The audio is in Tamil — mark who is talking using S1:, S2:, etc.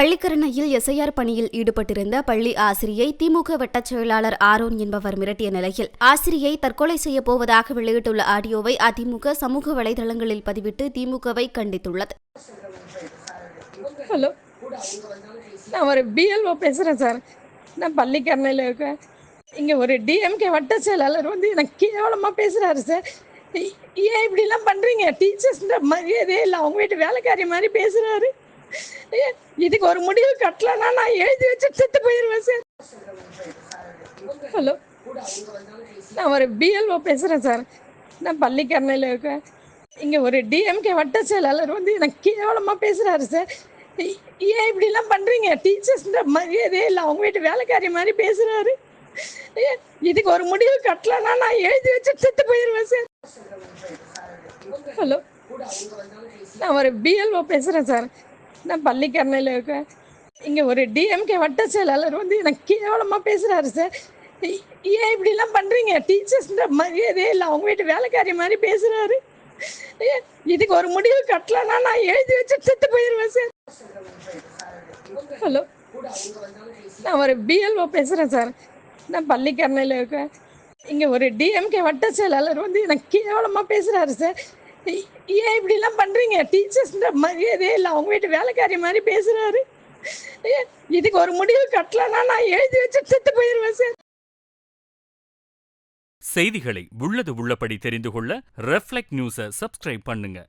S1: பள்ளிக்கரணையில் எஸ்ஐஆர் பணியில் ஈடுபட்டிருந்த பள்ளி ஆசிரியை திமுக வட்டச் செயலாளர் ஆரோன் என்பவர் மிரட்டிய நிலையில் ஆசிரியை தற்கொலை செய்யப் போவதாக வெளியிட்டுள்ள ஆடியோவை அதிமுக சமூக வலைதளங்களில் பதிவிட்டு திமுகவை கண்டித்துள்ளது.
S2: ஹலோ. நான் ஒரு பிஎல்ஓ பேசுகிறேன் சார். நான் பள்ளிக்கரணையில் இருக்கேன். இங்கே ஒரு டிஎம்கே வட்ட செயலாளர் வந்து எனக்கு கேவலமாக பேசுகிறாரு சார். ஏன் இப்படிலாம் பண்ணுறீங்க டீச்சர்ஸ்ன்ற மரியாதையே இல்லை. அவங்க வீட்டு வேலைக்காரி மாதிரி பேசுகிறாரு இதுக்கு ஒரு முடிவு கட்டலன்னா நான் எழுதி வச்சு செத்து போயிடுவேன் சார். ஹலோ? நான் ஒரு பிஎல்ஓ பேசுகிறேன் சார். நான் பள்ளிக்கரணையில் இருக்கேன். இங்கே ஒரு டிஎம்கே வட்ட செயலாளர் வந்து எனக்கு கேவலமாக பேசுகிறாரு சார். ஏன் இப்படிலாம் பண்ணுறீங்க டீச்சர்ஸ்ன்ற மரியாதையே இல்லை. அவங்க வீட்டு வேலைக்காரி மாதிரி பேசுகிறாரு இதுக்கு ஒரு முடிவு கட்டலன்னா நான் எழுதி வச்சு செத்து போயிடுவேன் சார். ஹலோ? நான் ஒரு பிஎல்ஓ பேசுகிறேன் சார். நான் பள்ளிக்கரணையில் இருக்கேன். இங்கே ஒரு டிஎம்கே வட்ட செயலாளர் வந்து எனக்கு கேவலமாக பேசுகிறாரு சார் ஏன் இப்படிலாம் பண்ணுறீங்க டீச்சர்ஸ்ன்ற மரியாதையே இல்லை. அவங்க வீட்டு வேலைக்காரி மாதிரி பேசுகிறாரு இதுக்கு ஒரு முடிவு கட்டலன்னா நான் எழுதி வச்சு செத்து போயிடுவேன் சார் ஹலோ நான் ஒரு பிஎல்ஓ பேசுகிறேன் சார் நான் பள்ளிக்கரணையில் இருக்கேன். இங்கே ஒரு டிஎம்கே வட்ட செயலாளர் வந்து எனக்கு கேவலமாக பேசுகிறாரு சார் ஏன் ஏன் இப்படிலாம் பண்ணுறீங்க டீச்சர்ஸ்ன்ற மரியாதையே இல்லை. அவங்க வீட்டு வேலைக்காரி மாதிரி பேசுகிறாரு இதுக்கு ஒரு முடிவு கட்டலன்னா நான் எழுதி வச்சு செத்து போயிடுவேன் சார்.
S3: செய்திகளை உள்ளது உள்ளபடி தெரிந்து கொள்ள ரெஃப்ளெக்ட் நியூஸை சப்ஸ்கிரைப் பண்ணுங்க.